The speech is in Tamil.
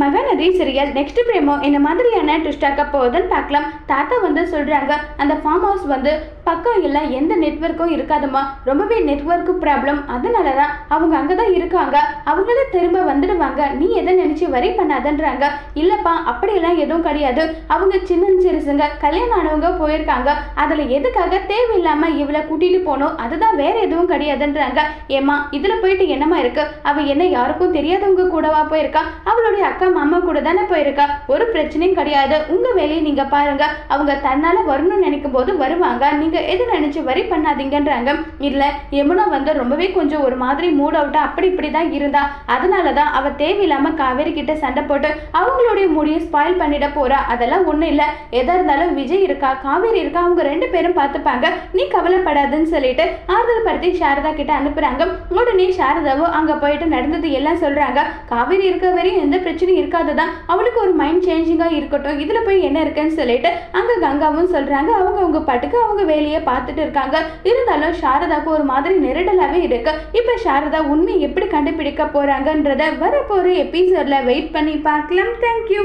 மகாநதி சீரியல் நெக்ஸ்ட் பிரேமோ இந்த மாதிரியான ட்விஸ்டாக்க போகுதுன்னு பார்க்கலாம். தாத்தா வந்து சொல்கிறாங்க அந்த ஃபார்ம் ஹவுஸ் வந்து பக்கம் இல்லை எந்த நெட்வொர்க்கும் இருக்காதுமா ரொம்பவே நெட்ஒர்க்கு ப்ராப்ளம் அதனால தான் அவங்க அங்கே தான் இருக்காங்க. அவங்களே திரும்ப வந்துடுவாங்க. நீ எதை நினச்சி வரி பண்ணாதன்றாங்க. இல்லைப்பா அப்படியெல்லாம் எதுவும் கிடையாது. அவங்க சின்ன சிறுசுங்க கல்யாணம் ஆனவங்க போயிருக்காங்க. அதில் எதுக்காக தேவையில்லாமல் இவளை கூட்டிகிட்டு போகணும் அதுதான் வேற எதுவும் கிடையாதுன்றாங்க. ஏமா இதில் போயிட்டு என்னமா இருக்குது அவள் என்ன யாருக்கும் தெரியாதவங்க கூடவா போயிருக்கா? அவளுடைய அக்கா அம்மா கூட தானே போயிருக்கா? ஒரு பிரச்சனையும் கிடையாது. உங்க வேலையை நீங்க பாருங்க. அவங்க தன்னால வரணும்னு நினைக்கும் போது வருவாங்க. நீங்க எது நினைச்சு வரி பண்ணாதீங்கன்றாங்க. இல்ல யமுனா வந்து ரொம்பவே கொஞ்சம் ஒரு மாதிரி மூட் அவுட்டா அப்படி இப்படி தான் இருந்தா. அதனால தான் அவ தேவையில்லாம காவேரி கிட்ட சண்டை போட்டு அவங்களுடைய முடியை ஸ்பாயில் பண்ணிட போறா. அதெல்லாம் ஒண்ணும் இல்ல. எதா இருந்தாலும் விஜய் இருக்கா காவேரி இருக்கா அவங்க ரெண்டு பேரும் பார்த்துப்பாங்க. நீ கவலைப்படாதுன்னு சொல்லிட்டு ஆறுதல் படுத்தி சாரதா கிட்ட அனுப்புறாங்க. உடனே சாரதாவும் அங்க போயிட்டு நடந்தது எல்லாம் சொல்றாங்க. காவேரி இருக்க வரையும் எந்த பிரச்சனையும் இருக்காதுதான். அவளுக்கு ஒரு மைண்ட் சேஞ்சிங்காக இருக்கட்டும். இதில் போய் என்ன இருக்குன்னு சொல்லிட்டு அங்கே கங்காவும் சொல்கிறாங்க அவங்க அவங்க பாட்டுக்கு அவங்க வேலையை பார்த்துட்டு இருக்காங்க. இருந்தாலும் சாரதாவுக்கு ஒரு மாதிரி நெருடலாகவே இருக்கு. இப்போ சாரதா உண்மை எப்படி கண்டுபிடிக்க போறாங்கன்றத வரப்போகிற எபிசோட்ல வெயிட் பண்ணி பார்க்கலாம். தேங்க்யூ